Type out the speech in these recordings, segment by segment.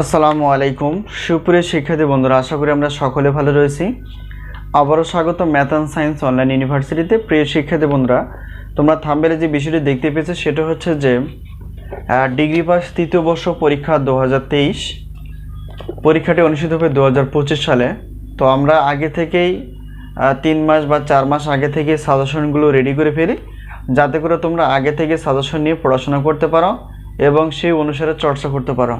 আসসালামু আলাইকুম। সুপ্রিয় শিক্ষার্থী বন্ধুরা, আশা করি আমরা সকলে ভালো রয়েছি। আবারও স্বাগত ম্যাথ অ্যান্ড সায়েন্স অনলাইন ইউনিভার্সিটিতে। প্রিয় শিক্ষার্থী বন্ধুরা, তোমরা থাম্বেলে যে বিষয়টি দেখতে পেয়েছ, সেটা হচ্ছে যে ডিগ্রি পাস তৃতীয় বর্ষ পরীক্ষা দু হাজার তেইশ। পরীক্ষাটি অনুষ্ঠিত হবে দু হাজার পঁচিশ সালে। তো আমরা আগে থেকেই তিন মাস বা চার মাস আগে থেকে সাজেশনগুলো রেডি করে ফেলি। যাতে করে তোমরা আগে থেকে সাজেশন নিয়ে পড়াশোনা করতে পারো এবং সেই অনুসারে চর্চা করতে পারো।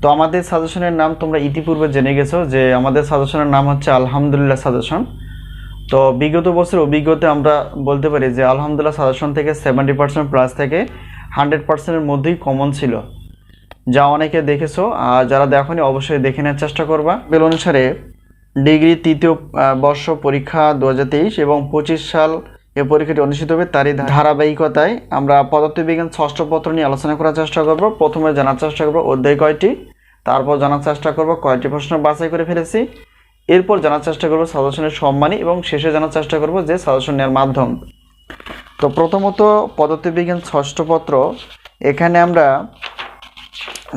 তো আমাদের সাজেশনের নাম তোমরা ইতিপূর্বে জেনে গেছো যে আমাদের সাজেশনের নাম হচ্ছে আলহামদুলিল্লাহ সাজেশন। তো বিগত বছর অভিজ্ঞতা আমরা বলতে পারি যে আলহামদুলিল্লাহ সাজেশন থেকে সেভেন্টি পার্সেন্ট প্লাস থেকে হান্ড্রেড পার্সেন্টের মধ্যেই কমন ছিল। যা অনেকে দেখেছ, আর যারা দেখোনি অবশ্যই দেখে নেওয়ার চেষ্টা করবা। বেল অনুসারে ডিগ্রি তৃতীয় বর্ষ পরীক্ষা দু হাজার তেইশ এবং পঁচিশ সাল এ পরীক্ষাটি অনুষ্ঠিত হবে তারই ধারাবাহিকতায়। আমরা পদার্থবিজ্ঞান ষষ্ঠ পত্র নিয়ে আলোচনা করার চেষ্টা করব। প্রথমে জানার চেষ্টা করব অধ্যায় কয়টি? তারপর জানার চেষ্টা করব কয়টি প্রশ্ন বাছাই করে ফেলেছি। এরপর জানার চেষ্টা করব সাজেশনের সম্মানী এবং শেষে জানার চেষ্টা করব যে সাজেশন নেওয়ার মাধ্যম। তো প্রথমত পদার্থবিজ্ঞান ষষ্ঠ পত্র। এখানে আমরা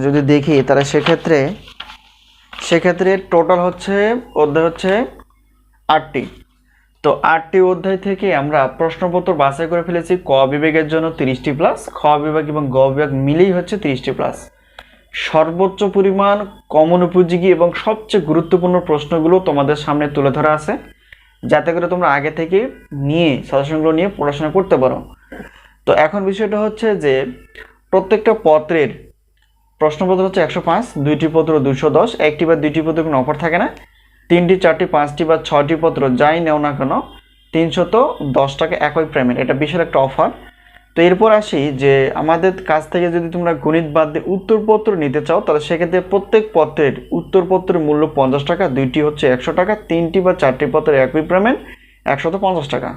যদি দেখি তাহলে সেক্ষেত্রে সেক্ষেত্রে টোটাল হচ্ছে অধ্যায় হচ্ছে আটটি। তো আটটি অধ্যায় থেকে আমরা প্রশ্নপত্র বাছাই করে ফেলেছি। ক বিভাগের জন্য তিরিশটি প্লাস খ বিভাগ এবং গ বিভাগ মিলেই হচ্ছে তিরিশটি প্লাস সর্বোচ্চ পরিমাণ, কমন উপযোগী এবং সবচেয়ে গুরুত্বপূর্ণ প্রশ্নগুলো তোমাদের সামনে তুলে ধরা আছে। যাতে করে তোমরা আগে থেকে নিয়ে সাজেশনগুলো নিয়ে পড়াশোনা করতে পারো। তো এখন বিষয়টা হচ্ছে যে, প্রত্যেকটা পত্রের প্রশ্নপত্র হচ্ছে একশো পাঁচ, দুইটি পত্র দুশো দশ, একটি বা দুইটি পত্র কোনো অফার থাকে না। তিনটি, চারটি, পাঁচটি বা ছটি পত্র যাই নেও না কেন, তিনশত দশ টাকা একই পেমেন্ট এটা বিশাল একটা অফার তো এরপর আসি যে আমাদের কাছ থেকে যদি তোমরা গণিত বাদ দিয়ে উত্তরপত্র নিতে চাও, তাহলে সেক্ষেত্রে প্রত্যেক পত্রের উত্তরপত্রের মূল্য পঞ্চাশ টাকা, দুইটি হচ্ছে একশো টাকা, তিনটি বা চারটি পত্রের একই পেমেন্ট একশত পঞ্চাশ টাকা।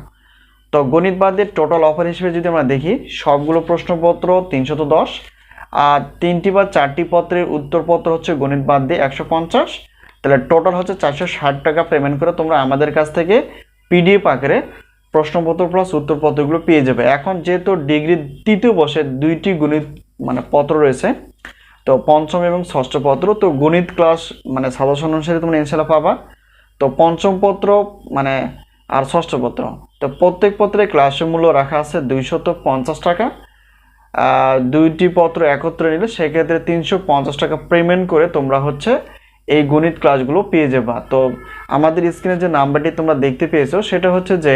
তো গণিত বাদ দিয়ে টোটাল অফার হিসেবে যদি আমরা দেখি, সবগুলো প্রশ্নপত্র তিনশত দশ, আর তিনটি বা চারটি পত্রের উত্তরপত্র হচ্ছে গণিত বাদ দিয়ে একশো পঞ্চাশ তাহলে টোটাল হচ্ছে চারশো ষাট টাকা পেমেন্ট করে তোমরা আমাদের কাছ থেকে পিডিএফ আকারে প্রশ্নপত্র প্লাস উত্তরপত্রগুলো পেয়ে যাবে। এখন যেহেতু ডিগ্রি তৃতীয় বর্ষের দুইটি গণিত মানে পত্র রয়েছে, তো পঞ্চম এবং ষষ্ঠ পত্র, তো গণিত ক্লাস মানে সাজেশন অনুসারে তোমরা ইনশাল্লাহ পাবা। তো পঞ্চম পত্র মানে আর ষষ্ঠ পত্র, তো প্রত্যেক পত্রে ক্লাসের মূল্য রাখা আছে দুইশত পঞ্চাশ টাকা। দুইটি পত্র একত্রে নিলে সেক্ষেত্রে তিনশো পঞ্চাশ টাকা পেমেন্ট করে তোমরা হচ্ছে এই গণিত ক্লাসগুলো পেয়ে যাবা। তো আমাদের স্ক্রিনে যে নাম্বারটি তোমরা দেখতে পেয়েছ, সেটা হচ্ছে যে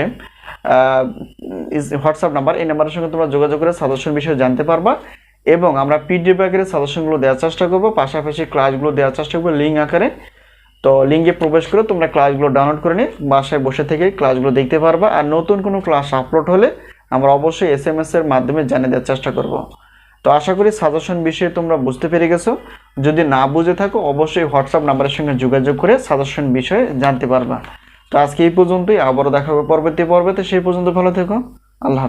হোয়াটসঅ্যাপ নাম্বার এই নাম্বারের সঙ্গে তোমরা যোগাযোগ করে সাজেশন বিষয়ে জানতে পারবা এবং আমরা পিডিএফ আকারে সাজেশনগুলো দেওয়ার চেষ্টা করব। পাশাপাশি ক্লাসগুলো দেওয়ার চেষ্টা করব লিঙ্ক আকারে। তো লিঙ্কে প্রবেশ করে তোমরা ক্লাসগুলো ডাউনলোড করে নিয়ে বাসায় বসে থেকে ক্লাসগুলো দেখতে পারবা। আর নতুন কোনো ক্লাস আপলোড হলে আমরা অবশ্যই এস এম এর মাধ্যমে জানিয়ে দেওয়ার চেষ্টা করব। তো আশা করি সাজেশন বিষয়ে তোমরা বুঝতে পেরে গেছো। যদি না বুঝে থাকো, অবশ্যই হোয়াটসঅ্যাপ নাম্বারের সঙ্গে যোগাযোগ করে সাজেশন বিষয়ে জানতে পারবা। তো আজকে এই পর্যন্তই, আবারও দেখা হবে পরবর্তী পর্বতে, সেই পর্যন্ত ভালো থেকো। আল্লাহ